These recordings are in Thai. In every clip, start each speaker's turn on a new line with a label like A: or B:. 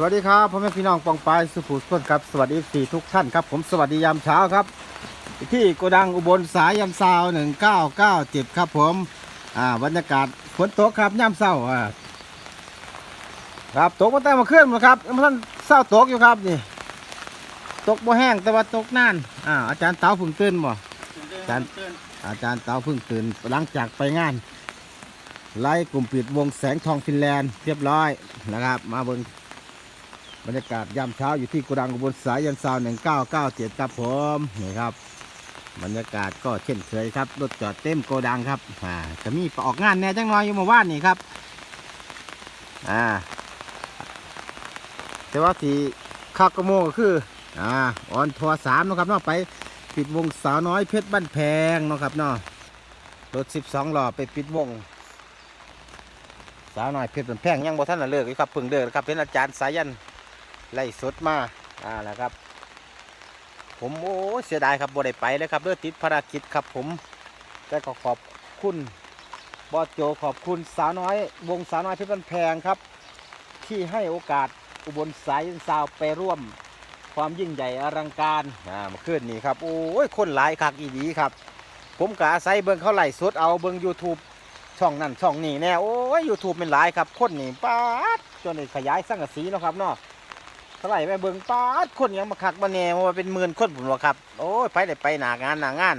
A: สวัสดีครับพ่อแม่พี่น้องปองปายสุภูสุขนครับสวัสดีสี่ทุกท่านครับ ผมสวัสดียามเช้าครับ ที่โกดังอุบลสายยามเช้าหนึ่งเก้าเก้าเจ็ดครับผมอ่าบรรยากาศฝนตกครับยามเช้าอ่าครับตกมาแต่มาเคลื่อนมาครับมันเช้าตกอยู่ครับนี่ตกบ่แห้งแต่ว่าตกนานอ่าอาจารย์เต๋าเพึ่งตื่นบ่อาจารย์อาจารย์เต๋าเพึ่งตื่นหลังจากไปงานไล่กลุ่มปิดวงแสงทองฟินแลนด์เรียบร้อยนะครับ มาเบิ่ง บรรยากาศยามเช้าอยู่ที่โกดังอุบลสายยันซาวหนึ่งเก้าเก้าเจ็ดครับผมนี่ครับ บรรยากาศก็เช่นเคยครับรถจอดเต็มโกดังครับอ่าจะมีออกงานแน่จังน้อยอยู่เมื่อวานนี่ครับอ่าแต่ว่าที่ข้าวกระโมงก็คืออ่าออนทัวร์สามนะครับเนาะไปปิดวงสาวน้อยเพชรบ้านแพงนะครับเนาะรถสิบสองหล้อไปปิดวงสาวน้อยเพชรบ้านแพงยังบ่ท่านละเลิกอยู่ครับเพิ่งเลิกนะครับเป็นอาจารย์สายัน ไล่สดมาอ่านะครับ ผมโอ้เสียดายครับบ่ได้ไปเลยครับเรื่องติดภารกิจครับผมแต่ก็ขอบคุณบอสโจขอบคุณสาวน้อยวงสาวน้อยเพชรบันแพงครับ ที่ให้โอกาสอุบลสายสาวไปร่วม ความยิ่งใหญ่อลังการอ่ามาขึ้นนี่ครับโอ้ยคนหลายคักอีดีครับ ผมกะอาศัยเบิ่งเขาไล่สดเอาเบิ่ง YouTube ช่องนั่นช่องนี้แน่โอ้ย YouTube เป็นหลายครับ คนนี่ป๊าจนได้ขยายสังกะสีเนาะครับเนาะ เท่าไหร่ไปเบิ่งป้าดคนยังมาคักมาแน่ว่าเป็นหมื่นคนผมว่าครับโอ้ยไปได้ไปหนางานหนางาน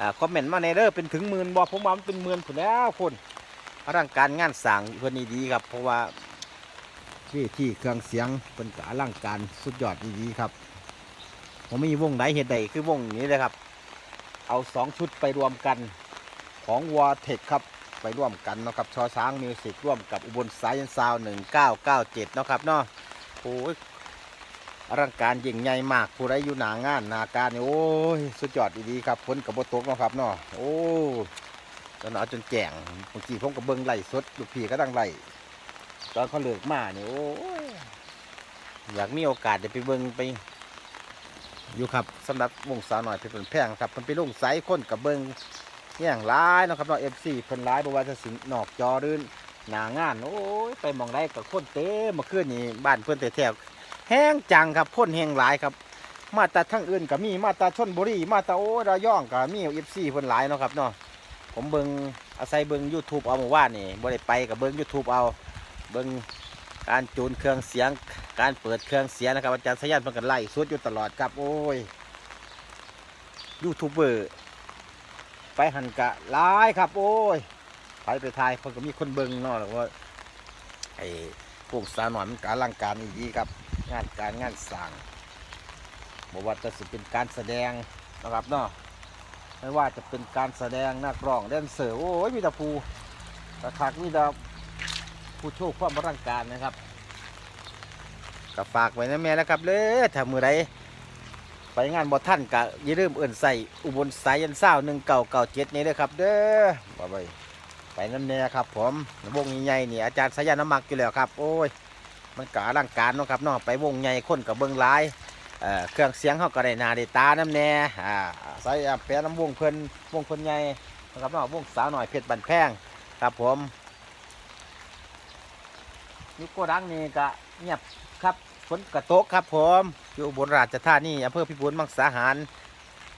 A: อ่าคอมเมนต์มาในเด้อเป็นถึงหมื่นบอกผมว่ามันเป็นหมื่นผุนแล้วคนอลังการงานสั่งเพื่อนนี่ดีครับ เพราะว่าที่ที่เครื่องเสียงเป็นกอลังการสุดยอดดีๆครับ ผมไม่มีวงไหนเหตุใดคือวงนี้เลยครับ เอาสองชุดไปรวมกันของวอเทคครับไปร่วมกันเนาะครับชอช้างมิวสิกร่วมกับอุบลสายซาวหนึ่งเก้าเก้าเจ็ดเนาะครับเนาะโอ้ย อลังการยิ่งใหญ่มากผู้ใดอยู่หนางานนาการนี่โอ้ยสุดยอดดีๆครับพ้นกับบตกเนาะครับเนาะโอ้ตอนเอาจนแก่งบางทีผมกับเบิ้งไล่สดลูกพี่ก็ตั้งไล่ตอนเขาเลิกมาเนี่ยโอ้ยอยากมีโอกาสได้ไปเบิ้งไป อยู่ครับสำหรับวงสาวหน่อยเพชรเป็นแพงครับเพิ่นไปลงไซส์คนกับเบิ้งเนี่งร้ายนะครับเนาะเอฟซีเพิ่นร้ายบว่าจะสิงนอกจอหรือหนางาน โอ้ยไปมองได้กับคนเต็มเมาขึ้นนี่บ้านเพิ่อนแต่แถว แห้งจังครับพ่นแห้งหลายครับ มาตาทั้งอื่นก็มีมาตาชนบุรีมาตาโอ้ระยองก็มีเอฟซีเพิ่นหลายเนาะครับเนาะผมเบิงอาศัยเบิง YouTube เอาเมื่อวานนี่บ่ได้ไปกับเบิง YouTube เอาเบิงการจูนเครื่องเสียง การเปิดเครื่องเสียงนะครับอาจารย์สยันเพิ่นก็ไล่สวดอยู่ตลอดครับโอ้ยยูทูบเบอร์ไปหันกะหลายครับ โอ้ยไปไปทายเพิ่นก็มีคนเบิงเนาะแล้วว่าไอ้พวกสาหน่อยมันกอลังการอีดีครับ งานการงานสร้างบอกว่าจะสิเป็นการแสดงนะครับเนาะไม่ว่าจะเป็นการแสดงนักร้องแดนเซอร์โอ้ยมีแต่ผู้ตะคักมีแต่ผู้โชว์ความอลังการนะครับก็ฝากไว้นะแม่แล้วครับเลยถ้ามือใดไปงานบ่ท่านก็อย่าลืมเอื่นใส่อุบลสายยันเศร้าหนึ่งเก่าเก่าเจ็ดนี้เลยครับ เด้อบ่ไปไปนั่นแน่ครับผมวงใหญ่ๆนี่อาจารย์สายันน้ำมักอยู่แล้วครับ โอ้ย มันก็อลังการเนาะครับเนาะไปวงใหญ่คนกับเบิ้งหลายเครื่องเสียงเขาก็ได้นาได้ตาน้ำแน่ใส่แปะน้ำวงเพิ่นวงเพิ่นใหญ่นะครับเนาะวงสาวหน่อยเพชรบันแพงครับผมนี่โกดังนี่ก็เงียบครับฝนกระโตกครับผมอยู่อุบนราชธานีอำเภอพิบูลมังสาหาร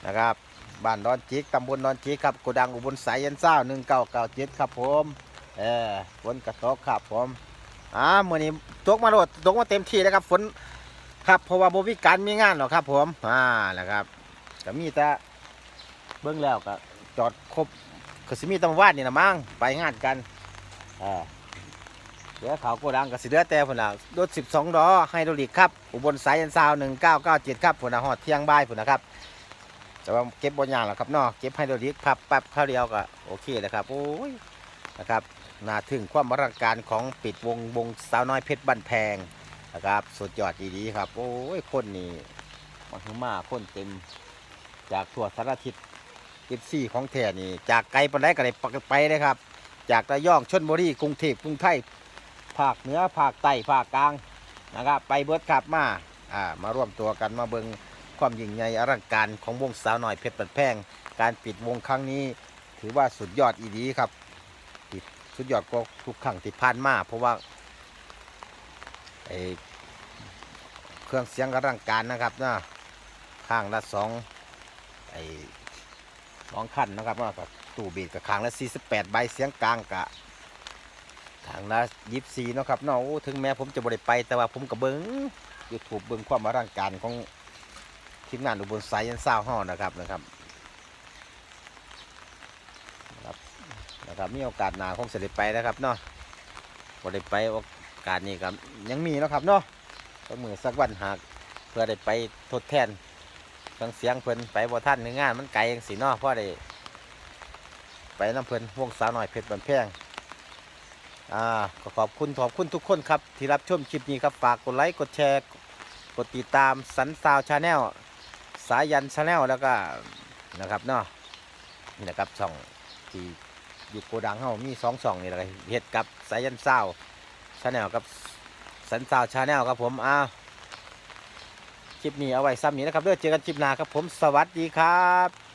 A: นะครับบ้านดอนจิกตำบลดอนจิกครับโกดังอุบลสายยันเศร้าหนึ่งเก้าเก้าเจ็ดครับผมเออฝนกระโตกครับผม อ่ามื่อนี้ตกมาโดดตกมาเต็มที่แล้วครับฝนครับเพราะว่าบวิการมีงานหรอกครับ ผมอ่าแหละครับก็มีแต่เบิ้องแล้วก็จอดครบก็สิมีตำวาดนี่นะมั้งไปงานกันอ่าเดี๋ยวเขาโกดังกับสิเดือแต่พุ่นนะรถ 12ดอไฮดรอลิกครับ อุบลสายยันซาว1997 ครับพุ่นนะฮอดเที่ยงบ่ายพุ่นนะครับ แต่ว่าเก็บบนยางหรอกครับนาะเก็บไฮดรอลิกพับปั๊บข้าวเดียวก็โอเคเลยครับ โอ้ย นะครับนาถึงความอลังการของปิดวงวงสาวน้อยเพชรบันแพงนะครับสุดยอดดีๆครับโอ้ยคนนี่มาถึงมาคนเต็มจากทั่วสารทิศเอฟซีของแท้นี่ จากไกลปานใดก็ได้ไปเลยครับ จากระยองชนบุรีกรุงเทพกรุงไทยภาคเหนือภาคใต้ภาคกลางนะครับไปเบิดขับมาอ่ามาร่วมตัวกันมาเบิงความยิ่งใหญ่อลังการของวงสาวน้อยเพชรบันแพง การปิดวงครั้งนี้ ถือว่าสุดยอดอีดีครับ สุดยอดก็ทุกครั้งที่ผ่านมาเพราะว่าไอเครื่องเสียงกระรังการนะครับเนาะข้างละสองไอ้สองคันนะครับเนากับตู้บีดกับข้างละ48ใบเสียงกลางกะข้างละ24เนาะครับเนาะถึงแม้ผมจะบ่ได้ไปแต่ว่าผมก็เบิง YouTube เบิ่งความอลังการของทีมงานอุบลไซยันซาวฮานะครับนะครับนะครับ นะครับมีโอกาสหนาคงจะได้ไปนะครับเนาะบ่ได้ไปโอกาสนี้ครับยังมีนะครับเนาะก็มือสักวันหากเพื่อได้ไปทดแทนเครื่องเสียงเพิ่นไปบ่ทันในงานมันไกลจังสิเนาะพราะได้ไปน้ำเพิ่นวงสาวหน้อยเพชรบันแพงอ่าก็ขอบคุณขอบคุณทุกคนครับ ที่รับชมคลิปนี้ครับฝากกดไลค์กดแชร์กดติดตามสันซาวชาแนลสายันชาแนลแล้วก็นะครับเนาะนี่นะครับช่องที่ อยู่โกดังเฮามีสองสองนี่แหละครับเฮ็ดกับสายันเซาชาแนลกับสันซาวชาแนลครับผมอ้าวคลิปนี้เอาไว้ซ้ำนี้นะครับเด้อเจอกันคลิปหน้าครับผมสวัสดีครับ